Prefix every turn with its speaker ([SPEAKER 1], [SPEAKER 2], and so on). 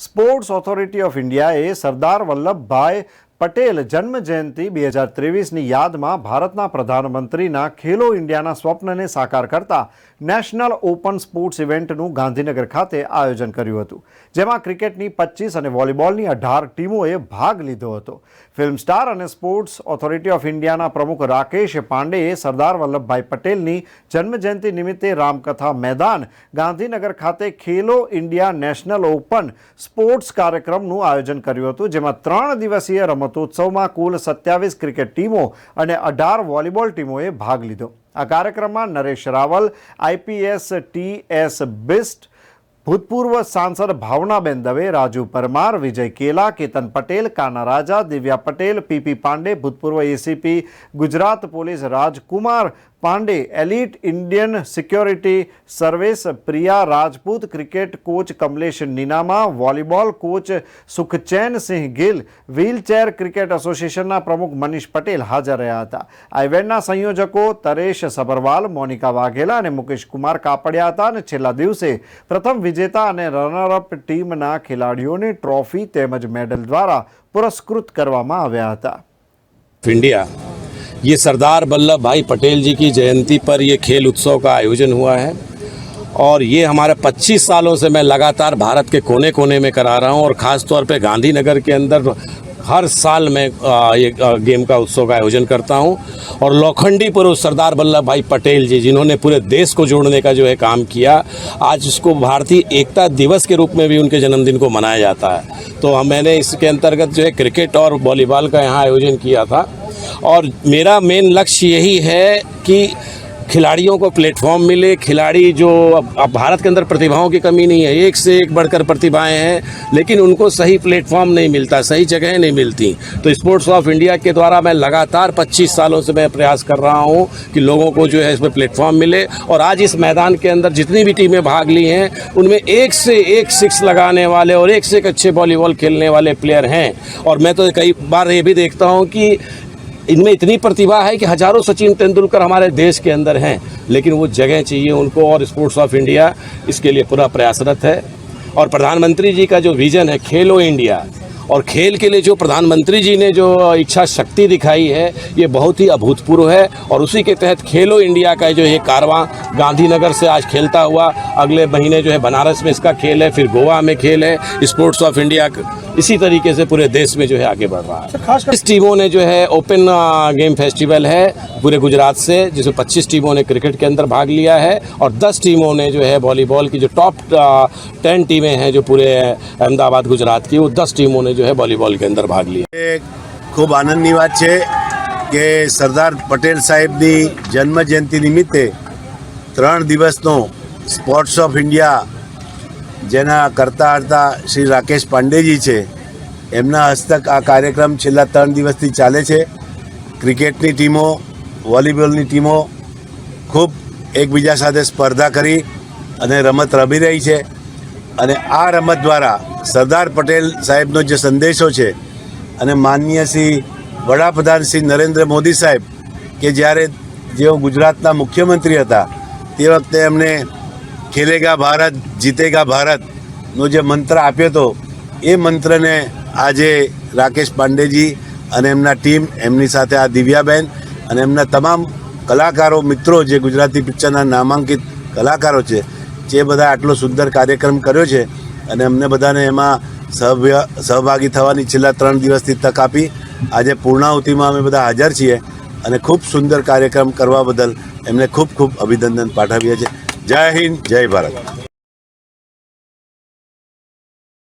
[SPEAKER 1] Sports authority of ઇન્ડિયાએ સરદાર વલ્લભભાઈ પટેલ જન્મ જયંતિ બે હજાર ત્રેવીસની યાદમાં ભારતના પ્રધાનમંત્રીના ખેલો ઇન્ડિયાના સ્વપ્નને સાકાર કરતા નેશનલ ઓપન સ્પોર્ટ્સ ઇવેન્ટનું ગાંધીનગર ખાતે આયોજન કર્યું હતું, જેમાં ક્રિકેટની પચીસ અને વોલીબોલની અઢાર ટીમોએ ભાગ લીધો હતો. ફિલ્મ સ્ટાર અને સ્પોર્ટ્સ ઓથોરિટી ઓફ ઇન્ડિયાના પ્રમુખ રાકેશ પાંડેએ સરદાર વલ્લભભાઈ પટેલની જન્મજયંતિ નિમિત્તે રામકથા મેદાન, ગાંધીનગર ખાતે Khelo India national open sports કાર્યક્રમનું આયોજન કર્યું હતું, જેમાં ત્રણ દિવસીય રમતોત્સવમાં કુલ સત્યાવીસ ક્રિકેટ ટીમો અને અઢાર વોલીબોલ ટીમોએ ભાગ લીધો. આ કાર્યક્રમમાં Naresh Raval IPS T S Bisht, ભૂતપૂર્વ સાંસદ ભાવનાબેન દવે, રાજુ પરમાર, વિજય કેલા, કેતન પટેલ, કાના રાજા, દિવ્યા પટેલ પીપી પાંડે, ભૂતપૂર્વ ACP Gujarat police Rajkumar Pandey elite Indian security service Priya Rajput cricket coach Kamlesh Ninama, volleyball coach Sukhchain Singh Gill, wheelchair cricket એસોસિએશનના પ્રમુખ મનીષ પટેલ હાજર રહ્યા હતા. આ ઇવેન્ટના સંયોજકો તરેશ સભરવાલ મોનિકા વાઘેલા અને મુકેશ કુમાર કાપડિયા હતા અને છેલ્લા દિવસે પ્રથમ વિજેતા અને રનરઅપ ટીમના ખેલાડીઓને ટ્રોફી તેમજ મેડલ દ્વારા પુરસ્કૃત કરવામાં આવ્યા હતા.
[SPEAKER 2] ઇન્ડિયા ये सरदार वल्लभ भाई पटेल जी की जयंती पर ये खेल उत्सव का आयोजन हुआ है और ये हमारे 25 सालों से मैं लगातार भारत के कोने कोने में करा रहा हूँ और ख़ास तौर पे गांधीनगर के अंदर हर साल मैं ये गेम का उत्सव का आयोजन करता हूँ और लोखंडी पुरुष सरदार वल्लभ भाई पटेल जी, जिन्होंने पूरे देश को जोड़ने का जो है काम किया, आज उसको भारतीय एकता दिवस के रूप में भी उनके जन्मदिन को मनाया जाता है। तो मैंने इसके अंतर्गत जो है क्रिकेट और वॉलीबॉल का यहाँ आयोजन किया था। और मेरा मेन लक्ष्य यही है कि खिलाड़ियों को प्लेटफॉर्म मिले, खिलाड़ी जो अब अब भारत के अंदर प्रतिभाओं की कमी नहीं है, एक से एक बढ़कर प्रतिभाएँ हैं, लेकिन उनको सही प्लेटफॉर्म नहीं मिलता, सही जगह नहीं मिलती। तो स्पोर्ट्स ऑफ़ इंडिया के द्वारा मैं लगातार 25 सालों से मैं प्रयास कर रहा हूँ कि लोगों को जो है इसमें प्लेटफॉर्म मिले। और आज इस मैदान के अंदर जितनी भी टीमें भाग ली हैं, उनमें एक से एक सिक्स लगाने वाले और एक से एक अच्छे वॉलीबॉल खेलने वाले प्लेयर हैं। और मैं तो कई बार ये भी देखता हूँ कि इनमें इतनी प्रतिभा है कि हज़ारों सचिन तेंदुलकर हमारे देश के अंदर हैं, लेकिन वो जगह चाहिए उनको और स्पोर्ट्स ऑफ़ इंडिया इसके लिए पूरा प्रयासरत है। और प्रधानमंत्री जी का जो विजन है, खेलो इंडिया और खेल के लिए जो प्रधानमंत्री जी ने जो इच्छा शक्ति दिखाई है, ये बहुत ही अभूतपूर्व है। और उसी के तहत खेलो इंडिया का जो ये कारवां गांधीनगर से आज खेलता हुआ अगले महीने जो है बनारस में इसका खेल है फिर गोवा में खेल है स्पोर्ट्स ऑफ इंडिया इसी तरीके से पूरे देश में जो है आगे बढ़ रहा है इस टीमों ने जो है ओपन गेम फेस्टिवल है पूरे गुजरात से जिसमें 25 टीमों ने क्रिकेट के अंदर भाग लिया है और 10 टीमों ने जो है वॉलीबॉल की जो टॉप टेन टीमें हैं जो पूरे अहमदाबाद गुजरात की वो दस टीमों ने जो है वॉलीबॉल के अंदर ભાગ
[SPEAKER 3] લે ખૂબ આનંદની વાત છે કે સરદાર પટેલ સાહેબની જન્મજયંતિ નિમિત્તે ત્રણ દિવસનો સ્પોર્ટ્સ ઓફ ઇન્ડિયા જેના કરતા હરતા શ્રી રાકેશ પાંડેજી છે, એમના હસ્તક આ કાર્યક્રમ છેલ્લા ત્રણ દિવસથી ચાલે છે. ક્રિકેટની ટીમો, વોલીબોલની ટીમો ખૂબ એકબીજા સાથે સ્પર્ધા કરી અને રમત રમી રહી છે. અને આ રમત દ્વારા સરદાર પટેલ સાહેબનો જે સંદેશો છે અને માનનીય શ્રી વડાપ્રધાન શ્રી નરેન્દ્ર મોદી સાહેબ કે જ્યારે જેઓ ગુજરાતના મુખ્યમંત્રી હતા, તે વખતે એમણે ખેલેગા ભારત, જીતેગા ભારતનો જે મંત્ર આપ્યો હતો, એ મંત્રને આજે રાકેશ પાંડેજી અને એમના ટીમ, એમની સાથે આ દિવ્યાબેન અને એમના તમામ કલાકારો, મિત્રો જે ગુજરાતી પિક્ચરના નામાંકિત કલાકારો છે, જે બધા આટલો સુંદર કાર્યક્રમ કર્યો છે અને અમને બધાને એમાં સહભ્ય સહભાગી થવાની છેલ્લા ત્રણ દિવસથી તક આપી, આજે પૂર્ણાહુતિમાં અમે બધા હાજર છીએ અને ખૂબ સુંદર કાર્યક્રમ કરવા બદલ એમને ખૂબ ખૂબ અભિનંદન પાઠવીએ છીએ. જય હિન્દ જય ભારત.